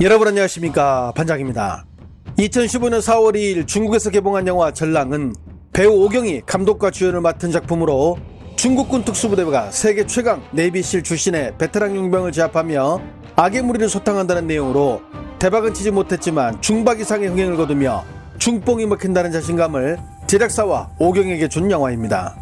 여러분 안녕하십니까 반장입니다. 2015년 4월 2일 중국에서 개봉한 영화 전랑은 배우 오경이 감독과 주연을 맡은 작품으로 중국군 특수부대가 세계 최강 내비실 출신의 베테랑 용병을 제압하며 악의 무리를 소탕한다는 내용으로 대박은 치지 못했지만 중박 이상의 흥행을 거두며 중뽕이 먹힌다는 자신감을 제작사와 오경에게 준 영화입니다.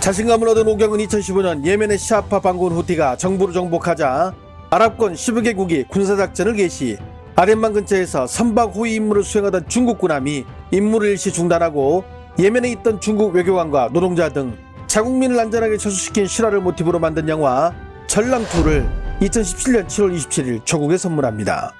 자신감을 얻은 오경은 2015년 예멘의 시아파 반군 후티가 정부를 정복하자 아랍권 15개국이 군사작전을 개시 아렘만 근처에서 선박 호위 임무를 수행하던 중국 군함이 임무를 일시 중단하고 예멘에 있던 중국 외교관과 노동자 등 자국민을 안전하게 철수시킨 실화를 모티브로 만든 영화 전랑2를 2017년 7월 27일 조국에 선물합니다.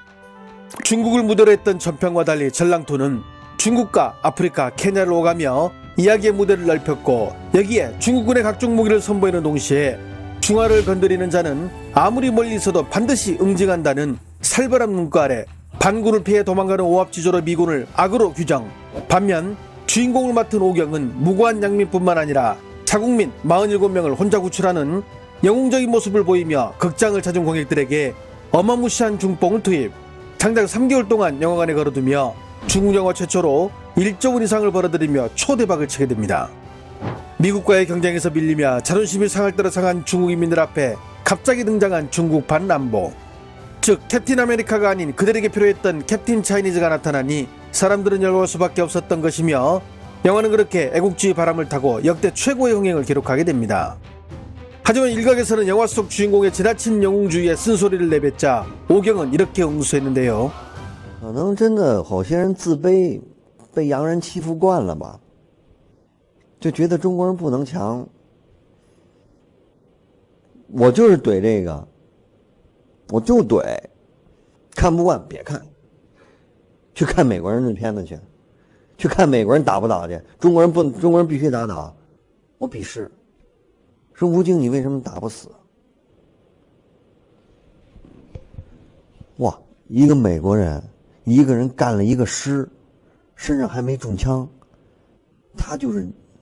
중국을 무대로 했던 전편과 달리 전랑2는 중국과 아프리카, 케냐를 오가며 이야기의 무대를 넓혔고 여기에 중국군의 각종 무기를 선보이는 동시에 중화를 건드리는 자는 아무리 멀리 있어도 반드시 응징한다는 살벌한 문구 아래 반군을 피해 도망가는 오합지졸의 미군을 악으로 규정 반면 주인공을 맡은 오경은 무고한 양민뿐만 아니라 자국민 47명을 혼자 구출하는 영웅적인 모습을 보이며 극장을 찾은 관객들에게 어마무시한 중뽕을 투입 장장 3개월 동안 영화관에 걸어두며 중국 영화 최초로 1조 원 이상을 벌어들이며 초대박을 치게 됩니다. 미국과의 경쟁에서 밀리며 자존심이 상할 대로 상한 중국인민들 앞에 갑자기 등장한 중국 반남보. 즉 캡틴 아메리카가 아닌 그들에게 필요했던 캡틴 차이니즈가 나타나니 사람들은 열광할 수밖에 없었던 것이며 영화는 그렇게 애국주의 바람을 타고 역대 최고의 흥행을 기록하게 됩니다. 하지만 일각에서는 영화 속 주인공의 지나친 영웅주의에 쓴소리를 내뱉자 오경은 이렇게 응수했는데요. 可能真的好些人自卑，被洋人欺负惯了吧， 就觉得中国人不能强。我就是怼这个，我就怼，看不惯别看，去看美国人的片子去，去看美国人打不打去，中国人不，中国人必须打倒，我鄙视。说吴京，你为什么打不死？哇，一个美国人，一个人干了一个师，身上还没中枪，他就是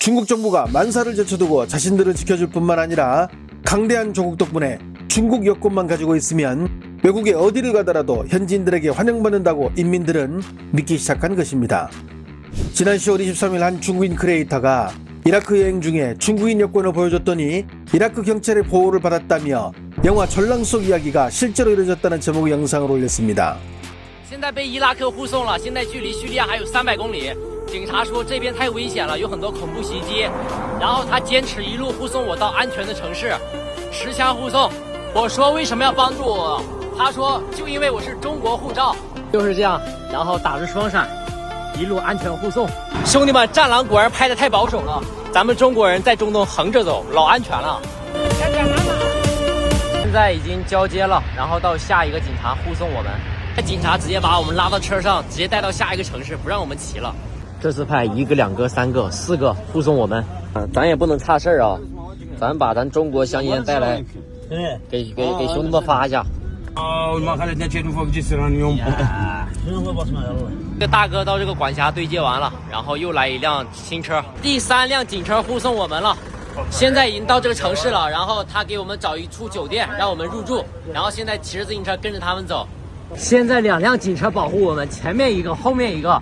중국 정부가 만사를 제쳐두고 자신들을 지켜줄 뿐만 아니라 강대한 조국 덕분에 중국 여권만 가지고 있으면 외국에 어디를 가더라도 현지인들에게 환영받는다고 인민들은 믿기 시작한 것입니다. 지난 10월 23일 한 중국인 크리에이터가 이라크 여행 중에 중국인 여권을 보여줬더니 이라크 경찰의 보호를 받았다며 영화 전랑 속 이야기가 실제로 이루어졌다는 제목의 영상을 올렸습니다. 现在被伊拉克护送了，现在距离叙利亚还有三百公里。 警察说这边太危险了，有很多恐怖袭击。然后他坚持一路护送我到安全的城市，持枪护送。我说为什么要帮助我？他说就因为我是中国护照，就是这样。然后打着双闪，一路安全护送。兄弟们，战狼果然拍的太保守了，咱们中国人在中东横着走，老安全了。现在已经交接了，然后到下一个警察护送我们。警察直接把我们拉到车上，直接带到下一个城市，不让我们骑了。这次派一个两个三个四个护送我们。啊咱也不能差事儿啊咱把咱中国香烟带来给给给兄弟们发一下。这大哥到这个管辖对接完了然后又来一辆新车第三辆警车护送我们了。现在已经到这个城市了然后他给我们找一处酒店让我们入住然后现在骑着自行车跟着他们走。现在两辆警车保护我们前面一个后面一个。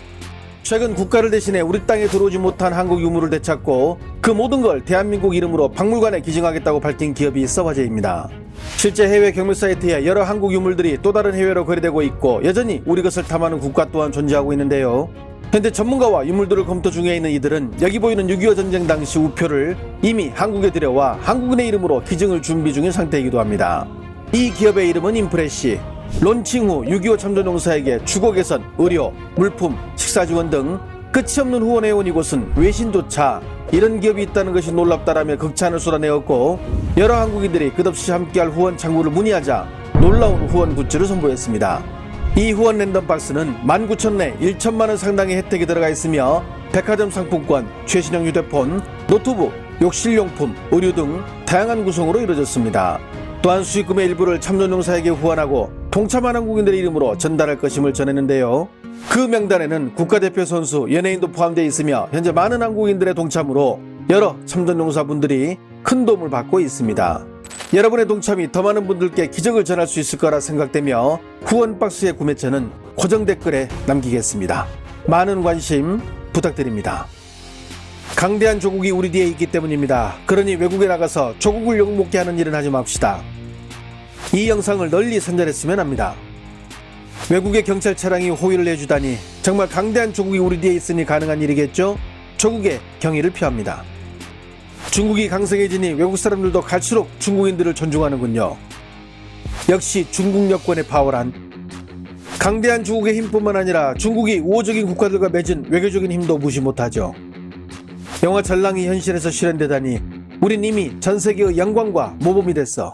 최근 국가를 대신해 우리 땅에 들어오지 못한 한국 유물을 되찾고 그 모든 걸 대한민국 이름으로 박물관에 기증하겠다고 밝힌 기업이 서바제입니다. 실제 해외 경매 사이트에 여러 한국 유물들이 또 다른 해외로 거래되고 있고 여전히 우리 것을 탐하는 국가 또한 존재하고 있는데요. 현재 전문가와 유물들을 검토 중에 있는 이들은 여기 보이는 6.25 전쟁 당시 우표를 이미 한국에 들여와 한국인의 이름으로 기증을 준비 중인 상태이기도 합니다. 이 기업의 이름은 인프레시. 론칭 후 6.25 참전용사에게 주거 개선, 의료, 물품, 식사 지원 등 끝이 없는 후원해온 이곳은 외신조차 이런 기업이 있다는 것이 놀랍다라며 극찬을 쏟아내었고 여러 한국인들이 끝없이 함께할 후원 창구를 문의하자 놀라운 후원 굿즈를 선보였습니다. 이 후원 랜덤 박스는 19,000내 1천만 원 상당의 혜택이 들어가 있으며 백화점 상품권, 최신형 휴대폰, 노트북, 욕실용품, 의류 등 다양한 구성으로 이루어졌습니다. 또한 수익금의 일부를 참전용사에게 후원하고 동참한 한국인들의 이름으로 전달할 것임을 전했는데요. 그 명단에는 국가대표 선수, 연예인도 포함되어 있으며 현재 많은 한국인들의 동참으로 여러 참전용사분들이 큰 도움을 받고 있습니다. 여러분의 동참이 더 많은 분들께 기적을 전할 수 있을 거라 생각되며 후원 박스의 구매처는 고정 댓글에 남기겠습니다. 많은 관심 부탁드립니다. 강대한 조국이 우리 뒤에 있기 때문입니다. 그러니 외국에 나가서 조국을 욕먹게 하는 일은 하지 맙시다. 이 영상을 널리 선전했으면 합니다. 외국의 경찰 차량이 호위를 해주다니 정말 강대한 조국이 우리 뒤에 있으니 가능한 일이겠죠? 조국의 경의를 표합니다. 중국이 강성해지니 외국 사람들도 갈수록 중국인들을 존중하는군요. 역시 중국 여권의 파워란 강대한 중국의 힘뿐만 아니라 중국이 우호적인 국가들과 맺은 외교적인 힘도 무시 못하죠. 영화 전랑이 현실에서 실현되다니 우린 이미 전 세계의 영광과 모범이 됐어.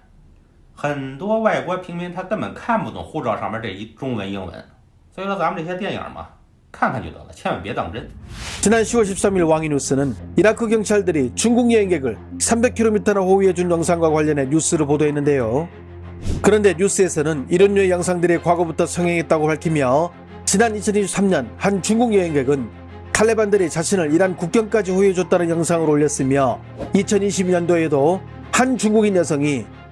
很多外国平民他根本看不懂护照上面这一中文、英文，所以说咱们这些电影嘛，看看就得了，千万别当真。 지난 10월 13일 왕이뉴스는 이라크 경찰들이 중국 여행객을 300km나 호위해준 영상과 관련해 뉴스를 보도했는데요. 그런데 뉴스에서는 이런 류의 영상들이 과거부터 성행했다고 밝히며 지난 2023년 한 중국 여행객은 탈레반들이 자신을 이란 국경까지 호위해줬다는 영상을 올렸으며 2022년도에도 한 중국인 여성이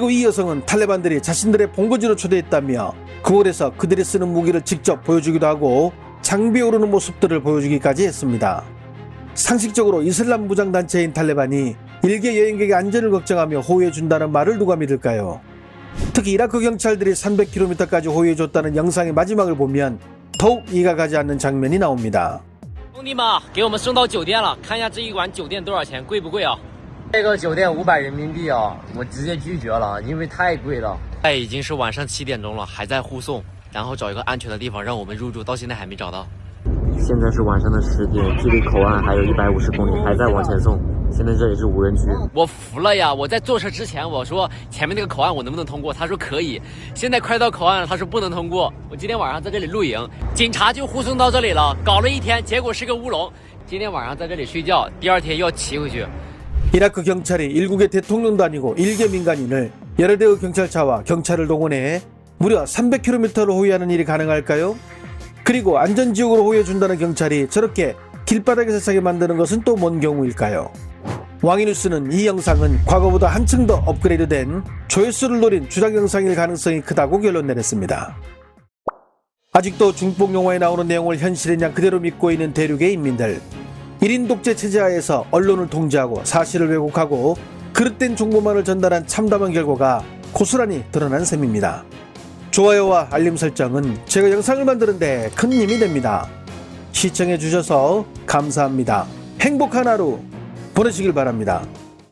그리고 이 여성은 탈레반들이 자신들의 본거지로 초대했다며 그곳에서 그들이 쓰는 무기를 직접 보여주기도 하고 장비에 오르는 모습들을 보여주기까지 했습니다. 상식적으로 이슬람 무장 단체인 탈레반이 일개 여행객의 안전을 걱정하며 호위해준다는 말을 누가 믿을까요? 특히 이라크 경찰들이 300km까지 호위해줬다는 영상의 마지막을 보면 더욱 이해가 가지 않는 장면이 나옵니다. 兄弟们，给我们送到酒店了，看一下这一晚酒店多少钱，贵不贵啊？ 这个酒店五百人民币啊，我直接拒绝了，因为太贵了。哎，已经是晚上七点钟了，还在护送，然后找一个安全的地方让我们入住，到现在还没找到。现在是晚上的十点，距离口岸还有一百五十公里，还在往前送。现在这里是无人区。我服了呀！我在坐车之前我说前面那个口岸我能不能通过，他说可以。现在快到口岸了，他说不能通过。我今天晚上在这里露营，警察就护送到这里了，搞了一天，结果是个乌龙。今天晚上在这里睡觉，第二天又要骑回去。 이라크 경찰이 일국의 대통령도 아니고 일개 민간인을 여러 대의 경찰차와 경찰을 동원해 무려 300km를 호위하는 일이 가능할까요? 그리고 안전지역으로 호위해준다는 경찰이 저렇게 길바닥에서 자게 만드는 것은 또 뭔 경우일까요? 왕이뉴스는 이 영상은 과거보다 한층 더 업그레이드된 조회수를 노린 주작 영상일 가능성이 크다고 결론 내렸습니다. 아직도 중복 영화에 나오는 내용을 현실인 양 그대로 믿고 있는 대륙의 인민들. 1인 독재 체제하에서 언론을 통제하고 사실을 왜곡하고 그릇된 정보만을 전달한 참담한 결과가 고스란히 드러난 셈입니다. 좋아요와 알림 설정은 제가 영상을 만드는데 큰 힘이 됩니다. 시청해 주셔서 감사합니다. 행복한 하루 보내시길 바랍니다.